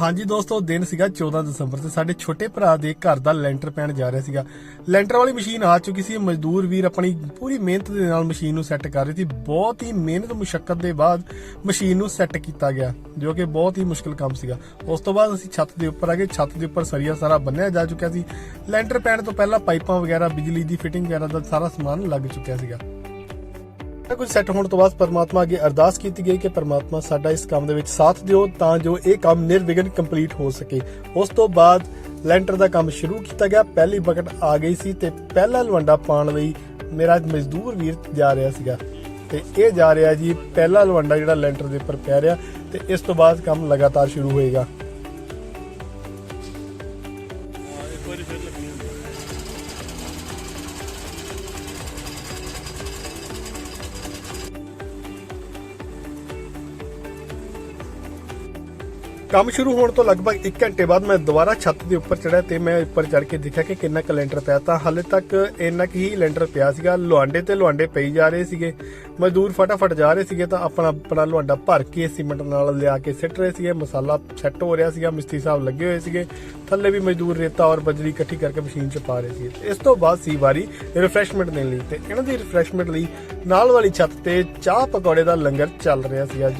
ਹਾਂਜੀ ਦੋਸਤੋ, ਦਿਨ ਸੀਗਾ 14 ਦਸੰਬਰ ਤੇ ਸਾਡੇ ਛੋਟੇ ਭਰਾ ਦੇ ਘਰ ਦਾ ਲੈਂਟਰ ਪੈਣ ਜਾ ਰਿਹਾ ਸੀਗਾ। ਲੈਂਟਰ ਵਾਲੀ ਮਸ਼ੀਨ ਆ ਚੁੱਕੀ ਸੀ। ਮਜ਼ਦੂਰ ਵੀਰ ਆਪਣੀ ਪੂਰੀ ਮਿਹਨਤ ਦੇ ਨਾਲ ਮਸ਼ੀਨ ਨੂੰ ਸੈੱਟ ਕਰ ਰਹੀ ਸੀ। ਬਹੁਤ ਹੀ ਮਿਹਨਤ ਮੁਸ਼ਕਲ ਦੇ ਬਾਅਦ ਮਸ਼ੀਨ ਨੂੰ ਸੈੱਟ ਕੀਤਾ ਗਿਆ, ਜੋ ਕਿ ਬਹੁਤ ਹੀ ਮੁਸ਼ਕਲ ਕੰਮ ਸੀਗਾ। ਉਸ ਤੋਂ ਬਾਅਦ ਅਸੀਂ ਛੱਤ ਦੇ ਉੱਪਰ ਆ ਗਏ। ਛੱਤ ਦੇ ਉੱਪਰ ਸਰੀਆ ਸਾਰਾ ਬੰਨਿਆ ਜਾ ਚੁੱਕਿਆ ਸੀ। ਲੈਂਟਰ ਪੈਣ ਤੋਂ ਪਹਿਲਾਂ ਪਾਈਪਾਂ ਵਗੈਰਾ, ਬਿਜਲੀ ਦੀ ਫਿਟਿੰਗ ਵਗੈਰਾ ਦਾ ਸਾਰਾ ਸਮਾਨ ਲੱਗ ਚੁੱਕਿਆ ਸੀਗਾ। ਸਾਰਾ ਕੁਝ ਸੈੱਟ ਹੋਣ ਤੋਂ ਬਾਅਦ ਪਰਮਾਤਮਾ ਅੱਗੇ ਅਰਦਾਸ ਕੀਤੀ ਗਈ ਕਿ ਪਰਮਾਤਮਾ ਸਾਡਾ ਇਸ ਕੰਮ ਦੇ ਵਿੱਚ ਸਾਥ ਦਿਓ ਤਾਂ ਜੋ ਇਹ ਕੰਮ ਨਿਰਵਿਘਨ ਕੰਪਲੀਟ ਹੋ ਸਕੇ। ਉਸ ਤੋਂ ਬਾਅਦ ਲੈਂਟਰ ਦਾ ਕੰਮ ਸ਼ੁਰੂ ਕੀਤਾ ਗਿਆ। ਪਹਿਲੀ ਬਕਟ ਆ ਗਈ ਸੀ ਤੇ ਪਹਿਲਾ ਲਵੰਡਾ ਪਾਉਣ ਲਈ ਮੇਰਾ ਮਜ਼ਦੂਰ ਵੀਰ ਜਾ ਰਿਹਾ ਸੀਗਾ। ਤੇ ਇਹ ਜਾ ਰਿਹਾ ਜੀ, ਪਹਿਲਾ ਲਵੰਡਾ ਜਿਹੜਾ ਲੈਂਟਰ ਦੇ ਉੱਪਰ ਪੈ ਰਿਹਾ ਤੇ ਇਸ ਤੋਂ ਬਾਅਦ ਕੰਮ ਲਗਾਤਾਰ ਸ਼ੁਰੂ ਹੋਏਗਾ। ਕੰਮ ਸ਼ੁਰੂ ਹੋਣ ਤੋਂ ਲਗਭਗ 1 ਘੰਟੇ ਬਾਅਦ ਮੈਂ ਦੁਬਾਰਾ ਛੱਤ ਦੇ ਉੱਪਰ ਚੜਿਆ ਤੇ ਮੈਂ ਉੱਪਰ ਚੜ ਕੇ ਦੇਖਿਆ ਕਿ ਕਿੰਨਾ ਕੁ ਲੈਂਟਰ ਪਿਆ। ਤਾਂ ਹਾਲੇ ਤੱਕ ਇੰਨਾ ਕੁ ਹੀ ਲੈਂਟਰ ਪਿਆ ਸੀਗਾ। ਲੁਹਾਂਡੇ ਤੇ ਲੁਹਾਂਡੇ ਪਈ ਜਾ ਰਹੇ ਸੀਗੇ। ਮਜ਼ਦੂਰ ਫਟਾਫਟ ਜਾ ਰਹੇ ਸੀਗੇ ਤਾਂ ਆਪਣਾ ਆਪਣਾ ਲੁਹਾਂਡਾ ਭਰ ਕੇ ਸੀਮੈਂਟ ਨਾਲ ਲਿਆ ਕੇ ਸਿੱਟ ਰਹੇ ਸੀਗੇ। ਮਸਾਲਾ ਸੈੱਟ ਹੋ ਰਿਹਾ ਸੀਗਾ। ਮਿਸਤਰੀ ਸਾਹਿਬ ਲੱਗੇ ਹੋਏ ਸੀਗੇ। ਥੱਲੇ ਵੀ ਮਜ਼ਦੂਰ ਰੇਤਾ ਔਰ ਬਜਰੀ ਇਕੱਠੀ ਕਰਕੇ ਮਸ਼ੀਨ 'ਚ ਪਾ ਰਹੇ ਸੀ ਇਸ ਤੋਂ ਬਾਅਦ ਸੀ ਵਾਰੀ ਰਿਫਰੈਸ਼ਮੈਂਟ ਦੇਣ ਲਈ ਤੇ ਇਹਨਾਂ ਦੀ ਰਿਫਰੈਸ਼ਮੈਂਟ ਲਈ ਨਾਲ ਵਾਲੀ ਛੱਤ ਤੇ ਚਾਹ ਪਕੌੜੇ ਦਾ ਲੰਗਰ ਚੱਲ ਰਿਹਾ ਸੀ ਅੱਜ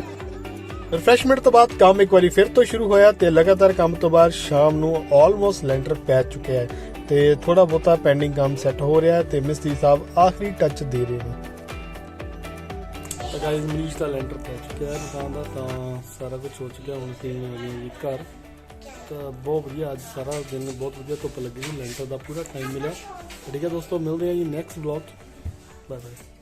ਰਿਫਰੈਸ਼ਮੈਂਟ ਤੋਂ ਬਾਅਦ ਕੰਮ ਇੱਕ ਵਾਰੀ ਫਿਰ ਤੋਂ ਸ਼ੁਰੂ ਹੋਇਆ ਤੇ ਲਗਾਤਾਰ ਕੰਮ ਤੋਂ ਬਾਅਦ ਸ਼ਾਮ ਨੂੰ ਆਲਮੋਸਟ ਲੈਂਟਰ ਪੈ ਚੁੱਕਿਆ ਹੈ ਤੇ ਥੋੜਾ ਬਹੁਤਾ ਪੈਂਡਿੰਗ ਕੰਮ ਸੈੱਟ ਹੋ ਰਿਹਾ ਹੈ ਤੇ ਮਿਸਤਰੀ ਸਾਹਿਬ ਆਖਰੀ ਟੱਚ ਦੇ ਰਹੇ ਨੇ। ਤਾਂ ਗਾਇਸ ਮਨੀਸ਼ ਦਾ ਲੈਂਟਰ ਪੈ ਚੁੱਕਿਆ ਹੈ, ਦੁਕਾਨ ਦਾ ਤਾਂ ਸਾਰਾ ਕੁਝ ਹੋ ਚੁੱਕਿਆ, ਹੁਣ ਤੇ ਜੀ ਘਰ। ਤਾਂ ਬਹੁਤ ਵਧੀਆ, ਅੱਜ ਸਾਰਾ ਦਿਨ ਬਹੁਤ ਵਧੀਆ ਧੁੱਪ ਲੱਗੀ ਸੀ ਲੈਂਟਰ ਦਾ ਪੂਰਾ ਟਾਈਮ ਮਿਲਿਆ। ਠੀਕ ਹੈ ਦੋਸਤੋ, ਮਿਲਦੇ ਹਾਂ ਜੀ ਨੈਕਸਟ ਵਲੌਗ ਬਾਏ ਬਾਏ